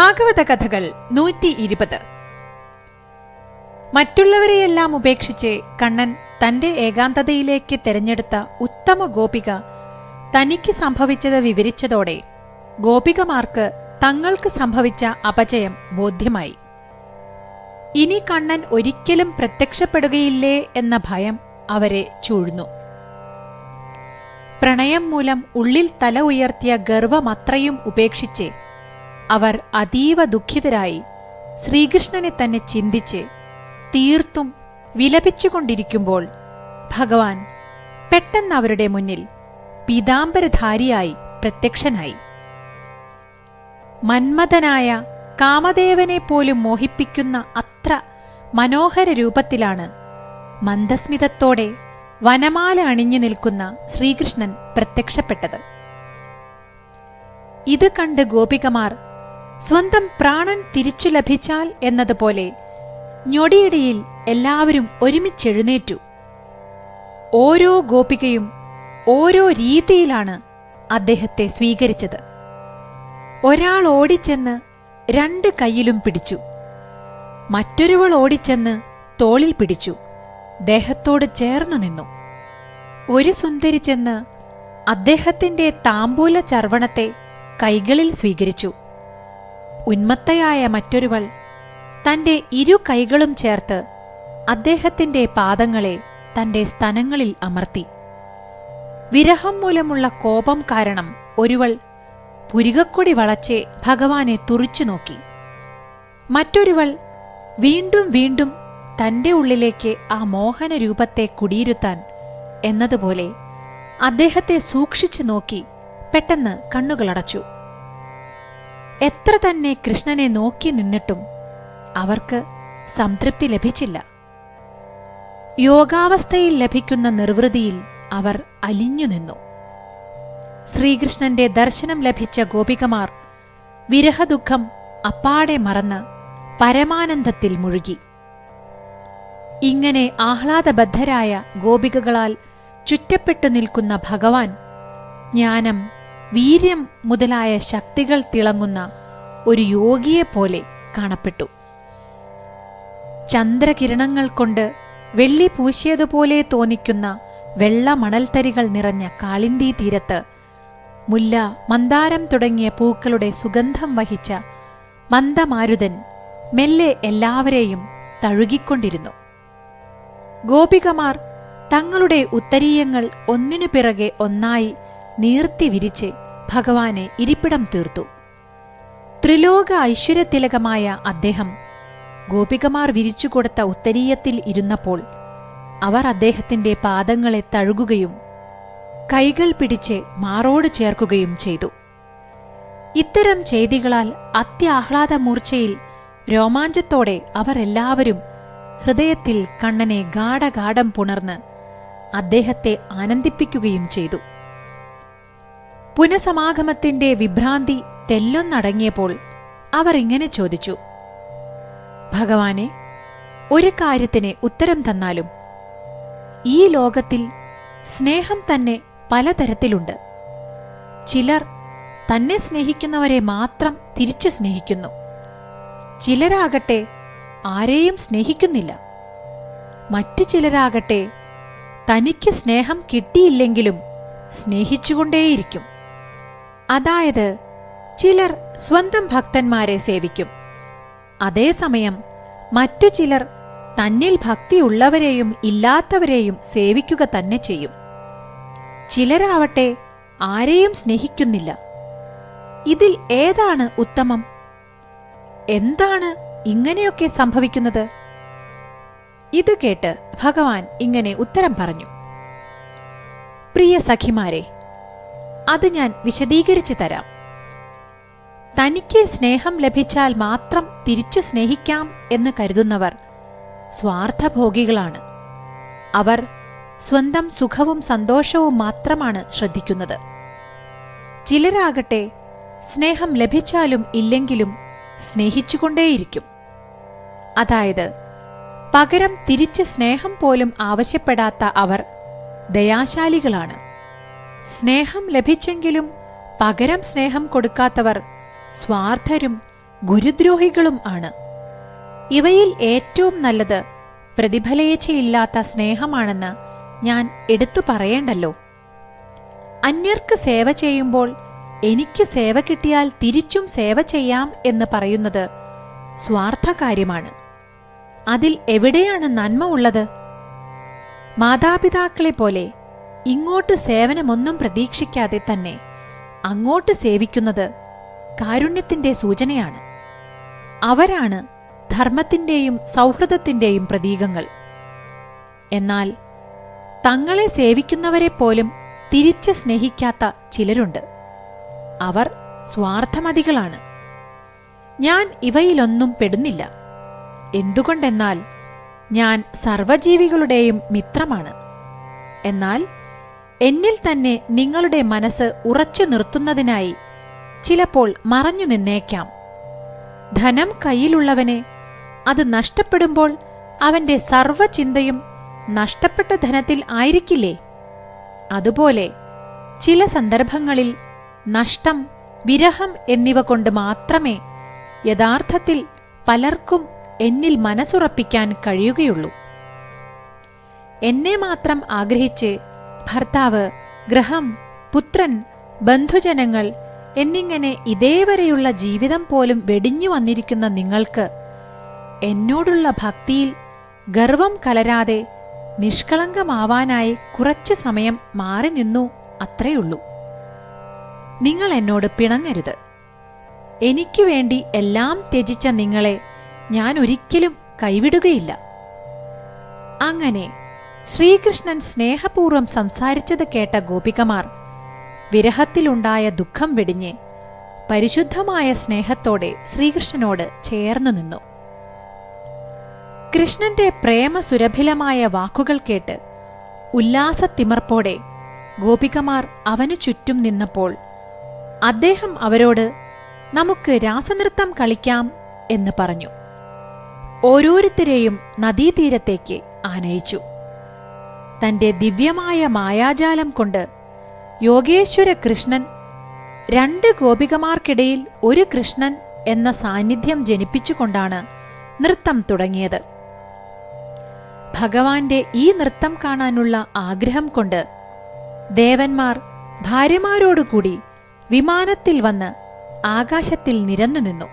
ഭാഗവത കഥകൾ നൂറ്റി ഇരുപത് മറ്റുള്ളവരെയെല്ലാം ഉപേക്ഷിച്ച് കണ്ണൻ തന്റെ ഏകാന്തതയിലേക്ക് തെരഞ്ഞെടുത്ത ഉത്തമ ഗോപിക തനിക്ക് സംഭവിച്ചത് വിവരിച്ചതോടെ ഗോപികമാർക്ക് തങ്ങൾക്ക് സംഭവിച്ച അപജയം ബോധ്യമായി. ഇനി കണ്ണൻ ഒരിക്കലും പ്രത്യക്ഷപ്പെടുകയില്ലേ എന്ന ഭയം അവരെ ചൂഴ്ന്നു. പ്രണയം മൂലം ഉള്ളിൽ തല ഉയർത്തിയ ഗർവമത്രയും ഉപേക്ഷിച്ച് അവർ അതീവ ദുഃഖിതരായി ശ്രീകൃഷ്ണനെ തന്നെ ചിന്തിച്ച് തീർത്തും വിലപിച്ചുകൊണ്ടിരിക്കുമ്പോൾ ഭഗവാൻ പെട്ടെന്ന് അവരുടെ മുന്നിൽ പീതാംബരധാരിയായി പ്രത്യക്ഷനായി. മന്മഥനായ കാമദേവനെ പോലും മോഹിപ്പിക്കുന്ന അത്ര മനോഹര രൂപത്തിലാണ് മന്ദസ്മിതത്തോടെ വനമാല അണിഞ്ഞു നിൽക്കുന്ന ശ്രീകൃഷ്ണൻ പ്രത്യക്ഷപ്പെട്ടത്. ഇത് കണ്ട് ഗോപികമാർ സ്വന്തം പ്രാണൻ തിരിച്ചു ലഭിച്ചാൽ എന്നതുപോലെ ഞൊടിയിടയിൽ എല്ലാവരും ഒരുമിച്ചെഴുന്നേറ്റു. ഓരോ ഗോപികയും ഓരോ രീതിയിലാണ് അദ്ദേഹത്തെ സ്വീകരിച്ചത്. ഒരാൾ ഓടിച്ചെന്ന് രണ്ട് കൈയിലും പിടിച്ചു. മറ്റൊരുവൾ ഓടിച്ചെന്ന് തോളിൽ പിടിച്ചു. ദേഹത്തോട് ചേർന്നു നിന്നു. ഒരു സുന്ദരി ചെന്ന് അദ്ദേഹത്തിന്റെ താമ്പൂല ചർവണത്തെ കൈകളിൽ സ്വീകരിച്ചു. ഉന്മത്തയായ മറ്റൊരുവൾ തന്റെ ഇരു കൈകളും ചേർത്ത് അദ്ദേഹത്തിന്റെ പാദങ്ങളെ തന്റെ സ്തനങ്ങളിൽ അമർത്തി. വിരഹം മൂലമുള്ള കോപം കാരണം ഒരുവൾ പുരികക്കൊടി വളച്ച് ഭഗവാനെ തുറിച്ചു നോക്കി. മറ്റൊരുവൾ വീണ്ടും വീണ്ടും തന്റെ ഉള്ളിലേക്ക് ആ മോഹന രൂപത്തെ കുടിയിരുത്താൻ എന്നതുപോലെ അദ്ദേഹത്തെ സൂക്ഷിച്ചു നോക്കി പെട്ടെന്ന് കണ്ണുകളടച്ചു. എത്ര തന്നെ കൃഷ്ണനെ നോക്കി നിന്നിട്ടും അവർക്ക് സംതൃപ്തി ലഭിച്ചില്ല. യോഗാവസ്ഥയിൽ ലഭിക്കുന്ന നിർവൃതിയിൽ അവർ അലിഞ്ഞു നിന്നു. ശ്രീകൃഷ്ണന്റെ ദർശനം ലഭിച്ച ഗോപികമാർ വിരഹദുഃഖം അപ്പാടെ മറന്ന് പരമാനന്ദത്തിൽ മുഴുകി. ഇങ്ങനെ ആഹ്ലാദബദ്ധരായ ഗോപികകളാൽ ചുറ്റപ്പെട്ടു നിൽക്കുന്ന ഭഗവാൻ ജ്ഞാനം വീര്യം മുതലായ ശക്തികൾ തിളങ്ങുന്ന ഒരു യോഗിയെ പോലെ കാണപ്പെട്ടു. ചന്ദ്രകിരണങ്ങൾ കൊണ്ട് വെള്ളി പൂശിയതുപോലെ തോന്നിക്കുന്ന വെള്ള മണൽത്തരികൾ നിറഞ്ഞ കാളിന്തി തീരത്ത് മുല്ല മന്ദാരം തുടങ്ങിയ പൂക്കളുടെ സുഗന്ധം വഹിച്ച മന്ദമാരുതൻ മെല്ലെ എല്ലാവരെയും തഴുകിക്കൊണ്ടിരുന്നു. ഗോപികമാർ തങ്ങളുടെ ഉത്തരീയങ്ങൾ ഒന്നിനു പിറകെ ഒന്നായി നീർത്തി വിരിച്ച് ഭഗവാനെ ഇരിപ്പിടം തീർത്തു. ത്രിലോക ഐശ്വര്യതിലകമായ അദ്ദേഹം ഗോപികമാർ വിരിച്ചുകൊടുത്ത ഉത്തരീയത്തിൽ ഇരുന്നപ്പോൾ അവർ അദ്ദേഹത്തിന്റെ പാദങ്ങളെ തഴുകുകയും കൈകൾ പിടിച്ച് മാറോട് ചേർക്കുകയും ചെയ്തു. ഇത്തരം ചെയ്തികളാൽ അത്യാഹ്ലാദമൂർച്ചയിൽ രോമാഞ്ചത്തോടെ അവരെല്ലാവരും ഹൃദയത്തിൽ കണ്ണനെ ഗാഠഗാഠം പുണർന്ന് അദ്ദേഹത്തെ ആനന്ദിപ്പിക്കുകയും ചെയ്തു. പുനസമാഗമത്തിന്റെ വിഭ്രാന്തി തെല്ലൊന്നടങ്ങിയപ്പോൾ അവർ ഇങ്ങനെ ചോദിച്ചു ഭഗവാനെ ഒരു കാര്യത്തിന് ഉത്തരം തന്നാലും ഈ ലോകത്തിൽ സ്നേഹം തന്നെ പലതരത്തിലുണ്ട്. ചിലർ തന്നെ സ്നേഹിക്കുന്നവരെ മാത്രം തിരിച്ചു സ്നേഹിക്കുന്നു. ചിലരാകട്ടെ ആരെയും സ്നേഹിക്കുന്നില്ല. മറ്റു ചിലരാകട്ടെ തനിക്ക് സ്നേഹം കിട്ടിയില്ലെങ്കിലും സ്നേഹിച്ചുകൊണ്ടേയിരിക്കും. അതായത് ചിലർ സ്വന്തം ഭക്തന്മാരെ സേവിക്കും. അതേസമയം മറ്റു ചിലർ തന്നിൽ ഭക്തിയുള്ളവരെയും ഇല്ലാത്തവരെയും സേവിക്കുക തന്നെ ചെയ്യും. ചിലരാവട്ടെ ആരെയും സ്നേഹിക്കുന്നില്ല. ഇതിൽ ഏതാണ് ഉത്തമം? എന്താണ് ഇങ്ങനെയൊക്കെ സംഭവിക്കുന്നത്? ഇത് കേട്ട് ഭഗവാൻ ഇങ്ങനെ ഉത്തരം പറഞ്ഞു. പ്രിയ സഖിമാരെ അത് ഞാൻ വിശദീകരിച്ചു തരാം. തനിക്ക് സ്നേഹം ലഭിച്ചാൽ മാത്രം തിരിച്ചു സ്നേഹിക്കാം എന്ന് കരുതുന്നവർ സ്വാർത്ഥഭോഗികളാണ്. അവർ സ്വന്തം സുഖവും സന്തോഷവും മാത്രമാണ് ശ്രദ്ധിക്കുന്നത്. ചിലരാകട്ടെ സ്നേഹം ലഭിച്ചാലും ഇല്ലെങ്കിലും സ്നേഹിച്ചുകൊണ്ടേയിരിക്കും. അതായത് പകരം തിരിച്ച് സ്നേഹം പോലും ആവശ്യപ്പെടാത്ത അവർ ദയാശാലികളാണ്. സ്നേഹം ലഭിച്ചെങ്കിലും പകരം സ്നേഹം കൊടുക്കാത്തവർ സ്വാർത്ഥരും ഗുരുദ്രോഹികളും ആണ്. ഇവയിൽ ഏറ്റവും നല്ലത് പ്രതിഫലേച്ഛയില്ലാത്ത സ്നേഹമാണെന്ന് ഞാൻ എടുത്തു പറയേണ്ടല്ലോ. അന്യർക്ക് സേവ ചെയ്യുമ്പോൾ എനിക്ക് സേവ കിട്ടിയാൽ തിരിച്ചും സേവ ചെയ്യാം എന്ന് പറയുന്നത് സ്വാർത്ഥ കാര്യമാണ് അതിൽ എവിടെയാണ് നന്മ ഉള്ളത്? മാതാപിതാക്കളെ പോലെ ഇങ്ങോട്ട് സേവനമൊന്നും പ്രതീക്ഷിക്കാതെ തന്നെ അങ്ങോട്ട് സേവിക്കുന്നത് കാരുണ്യത്തിന്റെ സൂചനയാണ്. അവരാണ് ധർമ്മത്തിന്റെയും സൗഹൃദത്തിന്റെയും പ്രതീകങ്ങൾ. എന്നാൽ തങ്ങളെ സേവിക്കുന്നവരെ പോലും തിരിച്ച് സ്നേഹിക്കാത്ത ചിലരുണ്ട്. അവർ സ്വാർത്ഥമതികളാണ്. ഞാൻ ഇവയിലൊന്നും പെടുന്നില്ല. എന്തുകൊണ്ടെന്നാൽ ഞാൻ സർവജീവികളുടെയും മിത്രമാണ്. എന്നാൽ എന്നിൽ തന്നെ നിങ്ങളുടെ മനസ്സ് ഉറച്ചു നിർത്തുന്നതിനായി ചിലപ്പോൾ മറഞ്ഞു നിന്നേക്കാം. ധനം കയ്യിലുള്ളവനെ അത് നഷ്ടപ്പെടുമ്പോൾ അവന്റെ സർവചിന്തയും നഷ്ടപ്പെട്ട ധനത്തിൽ ആയിരിക്കില്ലേ? അതുപോലെ ചില സന്ദർഭങ്ങളിൽ നഷ്ടം വിരഹം എന്നിവ കൊണ്ട് മാത്രമേ യഥാർത്ഥത്തിൽ പലർക്കും എന്നിൽ മനസ്സുറപ്പിക്കാൻ കഴിയുകയുള്ളൂ. എന്നെ മാത്രം ആഗ്രഹിച്ച് ഭർത്താവ് ഗ്രഹം പുത്രൻ ബന്ധുജനങ്ങൾ എന്നിങ്ങനെ ഇതേവരെയുള്ള ജീവിതം പോലും വെടിഞ്ഞു വന്നിരിക്കുന്ന നിങ്ങൾക്ക് എന്നോടുള്ള ഭക്തിയിൽ ഗർവം കലരാതെ നിഷ്കളങ്കമാവാനായി കുറച്ച് സമയം മാറി നിന്നു അത്രയുള്ളൂ. നിങ്ങൾ എന്നോട് പിണങ്ങരുത്. എനിക്ക് വേണ്ടി എല്ലാം ത്യജിച്ച നിങ്ങളെ ഞാൻ ഒരിക്കലും കൈവിടുകയില്ല. അങ്ങനെ ശ്രീകൃഷ്ണൻ സ്നേഹപൂർവം സംസാരിച്ചത് കേട്ട ഗോപികമാർ വിരഹത്തിലുണ്ടായ ദുഃഖം വെടിഞ്ഞ് പരിശുദ്ധമായ സ്നേഹത്തോടെ ശ്രീകൃഷ്ണനോട് ചേർന്നു നിന്നു. കൃഷ്ണന്റെ പ്രേമസുരഭിലമായ വാക്കുകൾ കേട്ട് ഉല്ലാസത്തിമർപ്പോടെ ഗോപികമാർ അവനു ചുറ്റും നിന്നപ്പോൾ അദ്ദേഹം അവരോട് നമുക്ക് രാസനൃത്തം കളിക്കാം എന്ന് പറഞ്ഞു. ഓരോരുത്തരെയും നദീതീരത്തേക്ക് ആനയിച്ചു. തന്റെ ദിവ്യമായ മായാജാലം കൊണ്ട് യോഗേശ്വര കൃഷ്ണൻ രണ്ട് ഗോപികമാർക്കിടയിൽ ഒരു കൃഷ്ണൻ എന്ന സാന്നിധ്യം ജനിപ്പിച്ചുകൊണ്ടാണ് നൃത്തം തുടങ്ങിയത്. ഭഗവാന്റെ ഈ നൃത്തം കാണാനുള്ള ആഗ്രഹം കൊണ്ട് ദേവന്മാർ ഭാര്യമാരോടുകൂടി വിമാനത്തിൽ വന്ന് ആകാശത്തിൽ നിരന്നു നിന്നു.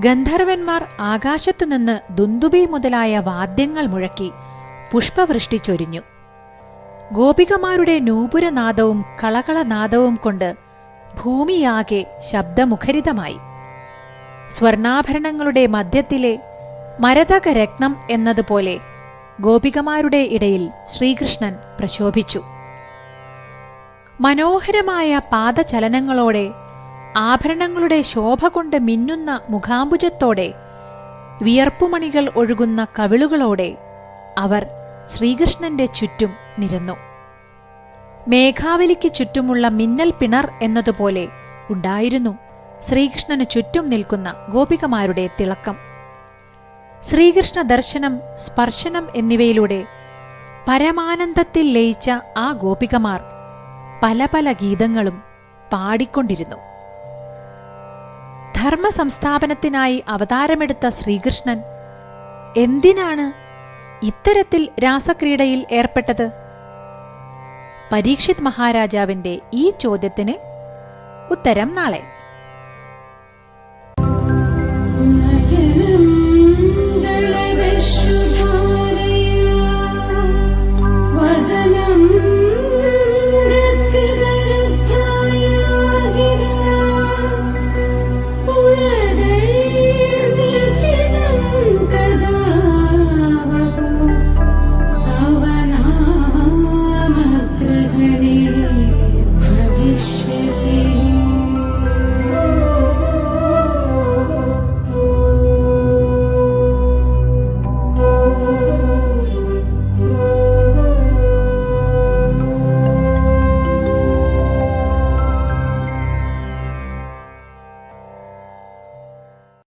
ഗന്ധർവന്മാർ ആകാശത്തുനിന്ന് ദുന്ദുബി മുതലായ വാദ്യങ്ങൾ മുഴക്കി പുഷ്പവൃഷ്ടി ചൊരിഞ്ഞു. ഗോപികമാരുടെ നൂപുരനാദവും കളകളനാദവും കൊണ്ട് ഭൂമിയാകെ ശബ്ദമുഖരിതമായി. സ്വർണാഭരണങ്ങളുടെ മധ്യത്തിലെ മരതക രത്നം എന്നതുപോലെ ഗോപികമാരുടെ ഇടയിൽ ശ്രീകൃഷ്ണൻ പ്രശോഭിച്ചു. മനോഹരമായ പാദചലനങ്ങളോടെ ആഭരണങ്ങളുടെ ശോഭ കൊണ്ട് മിന്നുന്ന മുഖാംബുജത്തോടെ വിയർപ്പുമണികൾ ഒഴുകുന്ന കവിളുകളോടെ അവർ ശ്രീകൃഷ്ണന്റെ ചുറ്റും നിരന്നു. മേഘാവലിക്ക് ചുറ്റുമുള്ള മിന്നൽ പിണർ എന്നതുപോലെ ഉണ്ടായിരുന്നു ശ്രീകൃഷ്ണന് ചുറ്റും നിൽക്കുന്ന ഗോപികമാരുടെ തിളക്കം. ശ്രീകൃഷ്ണ ദർശനം സ്പർശനം എന്നിവയിലൂടെ പരമാനന്ദത്തിൽ ലയിച്ച ആ ഗോപികമാർ പല പല ഗീതങ്ങളും പാടിക്കൊണ്ടിരുന്നു. ധർമ്മ സംസ്ഥാപനത്തിനായി അവതാരമെടുത്ത ശ്രീകൃഷ്ണൻ എന്തിനാണ് ഇത്തരത്തിൽ രാസക്രീഡയിൽ ഏർപ്പെട്ടത്? പരീക്ഷിത് മഹാരാജാവിന്റെ ഈ ചോദ്യത്തിന് ഉത്തരം നാളെ.